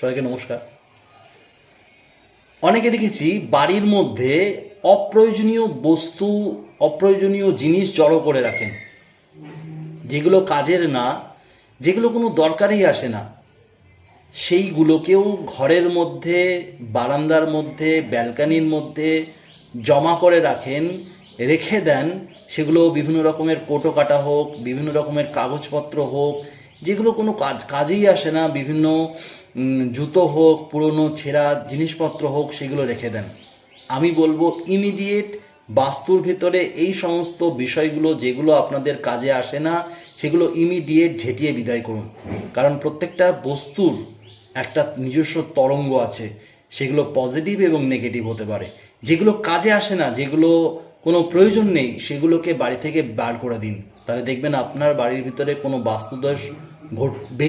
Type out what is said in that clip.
সবাইকে নমস্কার। অনেকে দেখেছি বাড়ির মধ্যে অপ্রয়োজনীয় বস্তু, অপ্রয়োজনীয় জিনিস জড়ো করে রাখেন। যেগুলো কাজের না, যেগুলো কোনো দরকারই আসে না। সেইগুলোকেও ঘরের মধ্যে, বারান্দার মধ্যে, ব্যালকানির মধ্যে জমা করে রাখেন, রেখে দেন। সেগুলো বিভিন্ন রকমের কোটো কাটা হোক, বিভিন্ন রকমের কাগজপত্র হোক যেগুলো কোনো কাজ, কাজেই আসে না, বিভিন্ন জুতো হোক, পুরনো, ছেঁড়া জিনিসপত্র হোক, সেগুলো রেখে দেন। আমি বলব ইমিডিয়েট বাস্তুর ভিতরে এই সমস্ত বিষয়গুলো যেগুলো আপনাদের কাজে আসে না, সেগুলো ইমিডিয়েট ঝেঁটিয়ে বিদায় করুন। কারণ প্রত্যেকটা বস্তুর একটা নিজস্ব তরঙ্গ আছে, সেগুলো পজিটিভ এবং নেগেটিভ হতে পারে। যেগুলো কাজে আসে না, যেগুলো কোনো প্রয়োজন নেই, সেগুলোকে বাড়ি থেকে বার করে দিন। তাহলে দেখবেন আপনার বাড়ির ভিতরে কোনো বাস্তুদোষ ঘটবে